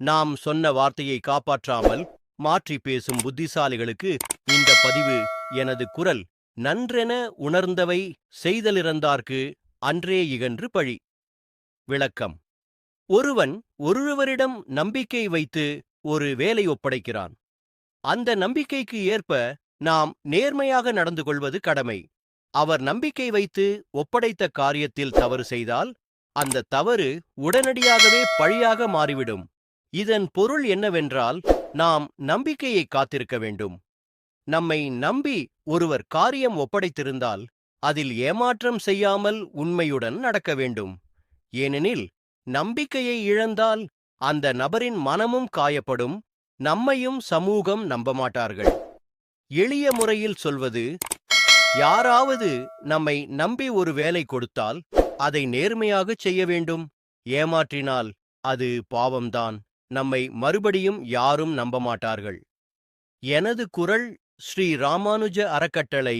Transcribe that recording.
நாம் சொன்ன வார்த்தையை காப்பாற்றாமல் மாற்றி பேசும் புத்திசாலிகளுக்கு இந்த பதிவு எனது குரல். நன்றென உணர்ந்தவை செய்தலிறந்தார்க்கு அன்றே இகன்று பழி. விளக்கம். ஒருவன் ஒருவரிடம் நம்பிக்கை வைத்து ஒரு வேலை ஒப்படைக்கிறான். அந்த நம்பிக்கைக்கு ஏற்ப நாம் நேர்மையாக நடந்து கொள்வது கடமை. அவர் நம்பிக்கை வைத்து ஒப்படைத்த காரியத்தில் தவறு செய்தால் அந்த தவறு உடனடியாகவே பழியாக மாறிவிடும். இதன் பொருள் என்னவென்றால் நாம் நம்பிக்கையை காத்திருக்க வேண்டும். நம்மை நம்பி ஒருவர் காரியம் ஒப்படைத்திருந்தால் அதில் ஏமாற்றம் செய்யாமல் உண்மையுடன் நடக்க வேண்டும். ஏனெனில் நம்பிக்கையை இழந்தால் அந்த நபரின் மனமும் காயப்படும் நம்மையும் சமூகம் நம்பமாட்டார்கள். எளிய முறையில் சொல்வது யாராவது நம்மை நம்பி ஒரு வேலை கொடுத்தால் அதை நேர்மையாகச் செய்ய வேண்டும். ஏமாற்றினால் அது பாவம்தான். நம்மை மறுபடியும் யாரும் நம்பமாட்டார்கள். எனது குரல் ஸ்ரீ ராமானுஜ அறக்கட்டளை